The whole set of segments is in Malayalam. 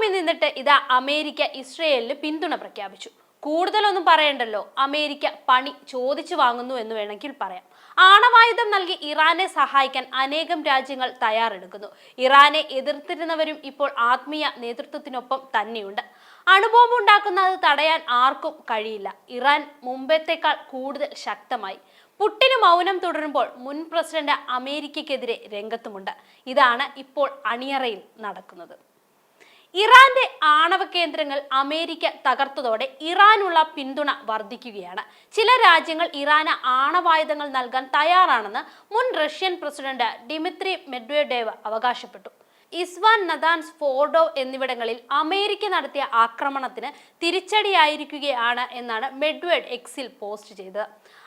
മുന്നിൽ നിന്നിട്ട് ഇതാ അമേരിക്ക ഇസ്രയേലിന് പിന്തുണ പ്രഖ്യാപിച്ചു. കൂടുതലൊന്നും പറയണ്ടല്ലോ. അമേരിക്ക പണി ചോദിച്ചു വാങ്ങുന്നു എന്ന് വേണമെങ്കിൽ പറയാം. ആണവായുധം നൽകി ഇറാനെ സഹായിക്കാൻ അനേകം രാജ്യങ്ങൾ തയ്യാറെടുക്കുന്നു. ഇറാനെ എതിർത്തിരുന്നവരും ഇപ്പോൾ ആത്മീയ നേതൃത്വത്തിനൊപ്പം തന്നെയുണ്ട്. അണുബോംബ് ഉണ്ടാക്കുന്നത് തടയാൻ ആർക്കും കഴിയില്ല. ഇറാൻ മുമ്പത്തേക്കാൾ കൂടുതൽ ശക്തമായി. പുട്ടിന് മൗനം തുടരുമ്പോൾ മുൻ പ്രസിഡന്റ് അമേരിക്കക്കെതിരെ രംഗത്തുമുണ്ട്. ഇതാണ് ഇപ്പോൾ അണിയറയിൽ നടക്കുന്നത്. ഇറാന്റെ ആണവ കേന്ദ്രങ്ങൾ അമേരിക്ക തകർത്തതോടെ ഇറാനുള്ള പിന്തുണ വർദ്ധിക്കുകയാണ്. ചില രാജ്യങ്ങൾ ഇറാന് ആണവായുധങ്ങൾ നൽകാൻ തയ്യാറാണെന്ന് മുൻ റഷ്യൻ പ്രസിഡന്റ് ഡിമിത്രി മെഡ്വേഡേവ് അവകാശപ്പെട്ടു. ഇസ്വാൻ നദാൻസ് ഫോർഡോ എന്നിവിടങ്ങളിൽ അമേരിക്ക നടത്തിയ ആക്രമണത്തിന് തിരിച്ചടിയായിരിക്കുകയാണ് എന്നാണ് മെഡ്വേഡ് എക്സിൽ പോസ്റ്റ് ചെയ്തത്.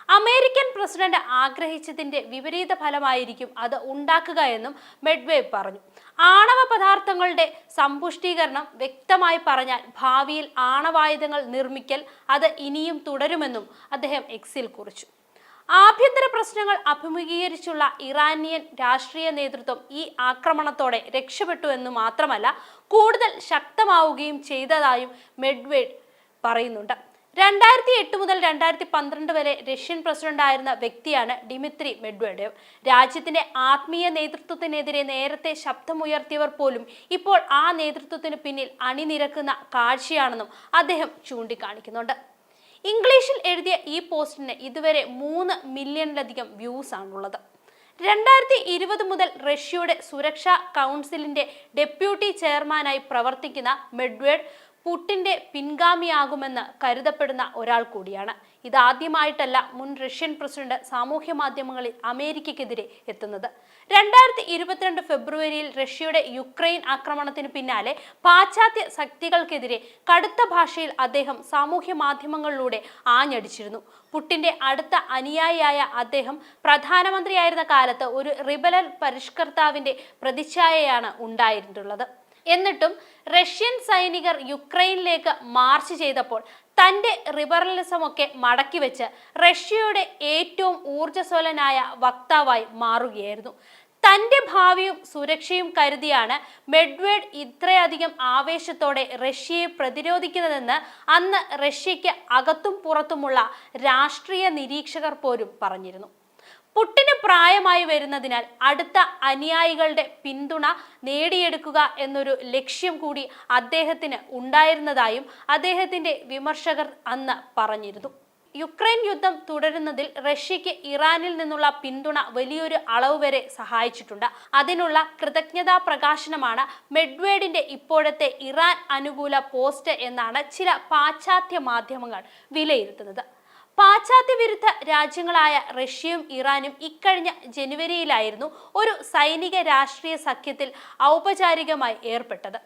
അമേരിക്കൻ പ്രസിഡന്റ് ആഗ്രഹിച്ചതിന്റെ വിപരീത ഫലമായിരിക്കും അത് ഉണ്ടാക്കുക എന്നും മെഡ്വേവ് പറഞ്ഞു. ആണവ പദാർത്ഥങ്ങളുടെ സമ്പുഷ്ടീകരണം വ്യക്തമായി പറഞ്ഞാൽ ഭാവിയിൽ ആണവായുധങ്ങൾ നിർമ്മിക്കൽ അത് ഇനിയും തുടരുമെന്നും അദ്ദേഹം എക്സിൽ കുറിച്ചു. ആഭ്യന്തര പ്രശ്നങ്ങൾ അഭിമുഖീകരിച്ചുള്ള ഇറാനിയൻ രാഷ്ട്രീയ നേതൃത്വം ഈ ആക്രമണത്തോടെ രക്ഷപ്പെട്ടു എന്ന് മാത്രമല്ല കൂടുതൽ ശക്തമാവുകയും ചെയ്തതായും മെഡ്വേഡ് പറയുന്നുണ്ട്. രണ്ടായിരത്തി എട്ട് മുതൽ രണ്ടായിരത്തി പന്ത്രണ്ട് വരെ റഷ്യൻ പ്രസിഡന്റായിരുന്ന വ്യക്തിയാണ് ഡിമിത്രി മെഡ്വേഡേവ്. രാജ്യത്തിന്റെ ആത്മീയ നേതൃത്വത്തിനെതിരെ നേരത്തെ ശബ്ദമുയർത്തിയവർ പോലും ഇപ്പോൾ ആ നേതൃത്വത്തിന് പിന്നിൽ അണിനിരക്കുന്ന കാഴ്ചയാണെന്നും അദ്ദേഹം ചൂണ്ടിക്കാണിക്കുന്നുണ്ട്. ഇംഗ്ലീഷിൽ എഴുതിയ ഈ പോസ്റ്റിന് ഇതുവരെ മൂന്ന് മില്യണിലധികം വ്യൂസ് ആണുള്ളത്. രണ്ടായിരത്തി ഇരുപത് മുതൽ റഷ്യയുടെ സുരക്ഷാ കൗൺസിലിന്റെ ഡെപ്യൂട്ടി ചെയർമാനായി പ്രവർത്തിക്കുന്ന മെഡ്വേഡ് പുട്ടിന്റെ പിൻഗാമിയാകുമെന്ന് കരുതപ്പെടുന്ന ഒരാൾ കൂടിയാണ്. ഇതാദ്യമായിട്ടല്ല മുൻ റഷ്യൻ പ്രസിഡന്റ് സാമൂഹ്യ മാധ്യമങ്ങളിൽ അമേരിക്കക്കെതിരെ എത്തുന്നത്. രണ്ടായിരത്തി ഇരുപത്തിരണ്ട് ഫെബ്രുവരിയിൽ റഷ്യയുടെ യുക്രൈൻ ആക്രമണത്തിന് പിന്നാലെ പാശ്ചാത്യ ശക്തികൾക്കെതിരെ കടുത്ത ഭാഷയിൽ അദ്ദേഹം സാമൂഹ്യ മാധ്യമങ്ങളിലൂടെ ആഞ്ഞടിച്ചിരുന്നു. പുട്ടിന്റെ അടുത്ത അനുയായിയായ അദ്ദേഹം പ്രധാനമന്ത്രിയായിരുന്ന കാലത്ത് ഒരു റിബലൽ പരിഷ്കർത്താവിന്റെ പ്രതിച്ഛായയാണ് ഉണ്ടായിട്ടുള്ളത്. എന്നിട്ടും റഷ്യൻ സൈനികർ യുക്രൈനിലേക്ക് മാർച്ച് ചെയ്തപ്പോൾ തന്റെ റിബറലിസമൊക്കെ മടക്കിവെച്ച് റഷ്യയുടെ ഏറ്റവും ഊർജസ്വലനായ വക്താവായി മാറുകയായിരുന്നു. തന്റെ ഭാവിയും സുരക്ഷയും കരുതിയാണ് മെഡ്വേഡ് ഇത്രയധികം ആവേശത്തോടെ റഷ്യയെ പ്രതിരോധിക്കുന്നതെന്ന് അന്ന് റഷ്യയ്ക്ക് അകത്തും പുറത്തുമുള്ള രാഷ്ട്രീയ നിരീക്ഷകർ പോലും പറഞ്ഞിരുന്നു. പുട്ടിന് പ്രായമായി വരുന്നതിനാൽ അടുത്ത അനുയായികളുടെ പിന്തുണ നേടിയെടുക്കുക എന്നൊരു ലക്ഷ്യം കൂടി അദ്ദേഹത്തിന് ഉണ്ടായിരുന്നതായും അദ്ദേഹത്തിന്റെ വിമർശകർ അന്ന് പറഞ്ഞിരുന്നു. യുക്രൈൻ യുദ്ധം തുടരുന്നതിൽ റഷ്യയ്ക്ക് ഇറാനിൽ നിന്നുള്ള പിന്തുണ വലിയൊരു അളവ് വരെ സഹായിച്ചിട്ടുണ്ട്. അതിനുള്ള കൃതജ്ഞതാ പ്രകാശനമാണ് മെഡ്വേഡിന്റെ ഇപ്പോഴത്തെ ഇറാൻ അനുകൂല പോസ്റ്റ് എന്നാണ് ചില പാശ്ചാത്യ മാധ്യമങ്ങൾ വിലയിരുത്തുന്നത്. പാശ്ചാത്യ വിരുദ്ധ രാജ്യങ്ങളായ റഷ്യയും ഇറാനും ഇക്കഴിഞ്ഞ ജനുവരിയിലായിരുന്നു ഒരു സൈനിക രാഷ്ട്രീയ സഖ്യത്തിൽ ഔപചാരികമായി ഏർപ്പെട്ടത്.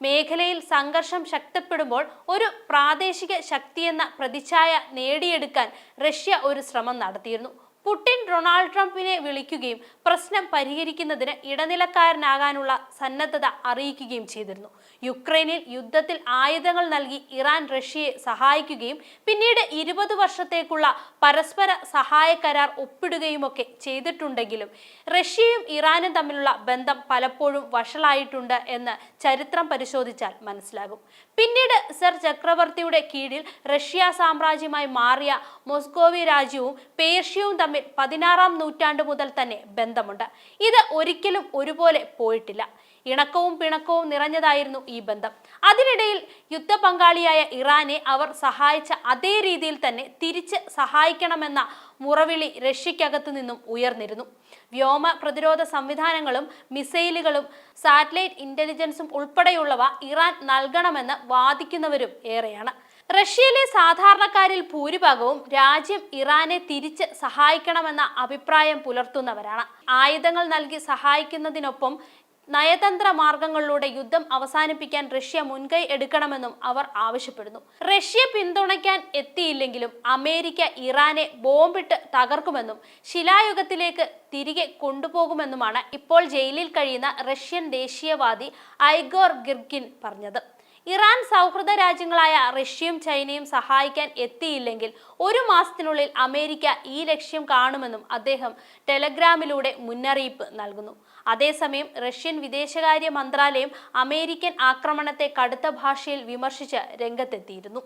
മേഖലയിൽ സംഘർഷം ശക്തിപ്പെടുമ്പോൾ ഒരു പ്രാദേശിക ശക്തിയെന്ന പ്രതിച്ഛായ നേടിയെടുക്കാൻ റഷ്യ ഒരു ശ്രമം നടത്തിയിരുന്നു. പുടിൻ ഡൊണാൾഡ് ട്രംപിനെ വിളിക്കുകയും പ്രശ്നം പരിഹരിക്കുന്നതിന് ഇടനിലക്കാരനാകാനുള്ള സന്നദ്ധത അറിയിക്കുകയും ചെയ്തിരുന്നു. യുക്രൈനിൽ യുദ്ധത്തിൽ ആയുധങ്ങൾ നൽകി ഇറാൻ റഷ്യയെ സഹായിക്കുകയും പിന്നീട് ഇരുപത് വർഷത്തേക്കുള്ള പരസ്പര സഹായ കരാർ ഒപ്പിടുകയുമൊക്കെ ചെയ്തിട്ടുണ്ടെങ്കിലും റഷ്യയും ഇറാനും തമ്മിലുള്ള ബന്ധം പലപ്പോഴും വഷളായിട്ടുണ്ട് എന്ന് ചരിത്രം പരിശോധിച്ചാൽ മനസ്സിലാകും. പിന്നീട് സർ ചക്രവർത്തിയുടെ കീഴിൽ റഷ്യ സാമ്രാജ്യമായി മാറിയ മോസ്കോവി രാജ്യവും പേർഷ്യവും തമ്മിൽ പതിനാറാം നൂറ്റാണ്ട് മുതൽ തന്നെ ബന്ധമുണ്ട്. ഇത് ഒരിക്കലും ഒരുപോലെ പോയിട്ടില്ല. ഇണക്കവും പിണക്കവും നിറഞ്ഞതായിരുന്നു ഈ ബന്ധം. അതിനിടയിൽ യുദ്ധ പങ്കാളിയായ ഇറാനെ അവർ സഹായിച്ച അതേ രീതിയിൽ തന്നെ തിരിച്ച് സഹായിക്കണമെന്ന മുറവിളി റഷ്യക്കകത്തു നിന്നും ഉയർന്നിരുന്നു. വ്യോമ പ്രതിരോധ സംവിധാനങ്ങളും മിസൈലുകളും സാറ്റലൈറ്റ് ഇന്റലിജൻസും ഉൾപ്പെടെയുള്ളവ ഇറാൻ നൽകണമെന്ന് വാദിക്കുന്നവരും ഏറെയാണ്. റഷ്യയിലെ സാധാരണക്കാരിൽ ഭൂരിഭാഗവും രാജ്യം ഇറാനെ തിരിച്ച് സഹായിക്കണമെന്ന അഭിപ്രായം പുലർത്തുന്നവരാണ്. ആയുധങ്ങൾ നൽകി സഹായിക്കുന്നതിനൊപ്പം നയതന്ത്ര മാർഗങ്ങളിലൂടെ യുദ്ധം അവസാനിപ്പിക്കാൻ റഷ്യ മുൻകൈ എടുക്കണമെന്നും അവർ ആവശ്യപ്പെടുന്നു. റഷ്യ പിന്തുണയ്ക്കാൻ എത്തിയില്ലെങ്കിലും അമേരിക്ക ഇറാനെ ബോംബിട്ട് തകർക്കുമെന്നും ശിലായുഗത്തിലേക്ക് തിരികെ കൊണ്ടുപോകുമെന്നുമാണ് ഇപ്പോൾ ജയിലിൽ കഴിയുന്ന റഷ്യൻ ദേശീയവാദി ഐഗോർ ഗിർഗിൻ പറഞ്ഞത്. ഇറാൻ സൗഹൃദ രാജ്യങ്ങളായ റഷ്യയും ചൈനയും സഹായിക്കാൻ എത്തിയില്ലെങ്കിൽ ഒരു മാസത്തിനുള്ളിൽ അമേരിക്ക ഈ ലക്ഷ്യം കാണുമെന്നും അദ്ദേഹം ടെലഗ്രാമിലൂടെ മുന്നറിയിപ്പ് നൽകുന്നു. അതേസമയം റഷ്യൻ വിദേശകാര്യ മന്ത്രാലയം അമേരിക്കൻ ആക്രമണത്തെ കടുത്ത ഭാഷയിൽ വിമർശിച്ച് രംഗത്തെത്തിയിരുന്നു.